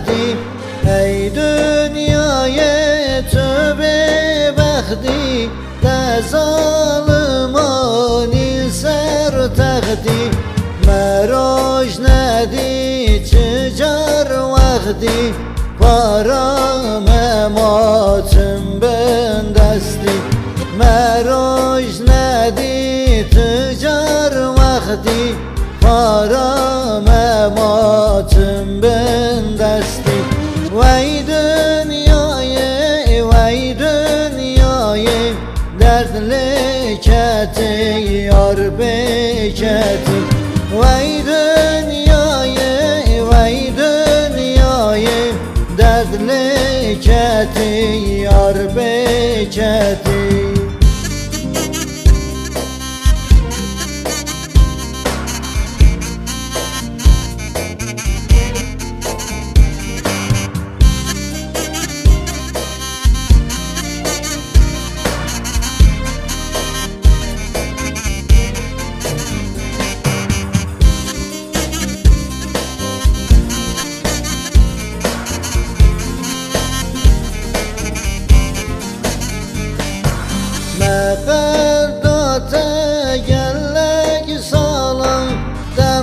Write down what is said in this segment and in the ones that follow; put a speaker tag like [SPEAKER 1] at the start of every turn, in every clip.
[SPEAKER 1] taxti Ey dünyaya tövbe bəxti De zalimani ser taxti Meroj nedi çıcar vakti Param ematım ben desti Meroj nedi tücar vakti Param Dertli keti, yar beketi. Vay dünyaya, vay dünyaya Dertli keti, yar beketi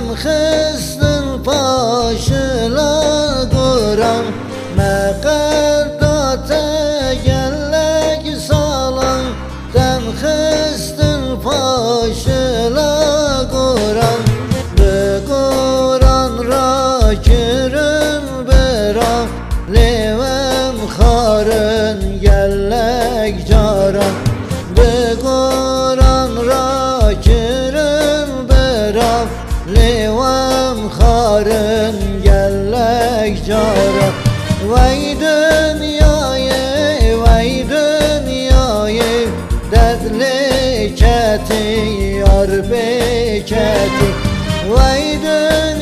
[SPEAKER 1] Dem xistin paşıla kuran Meferdate gellek salan Dem xistin paşıla kuran Be Kur'an ra kirin bera Levem caran Vay dünyaya, vay dünyaya Dertli keti, yar beketi. Vay dünyaya,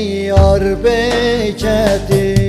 [SPEAKER 1] yar beketi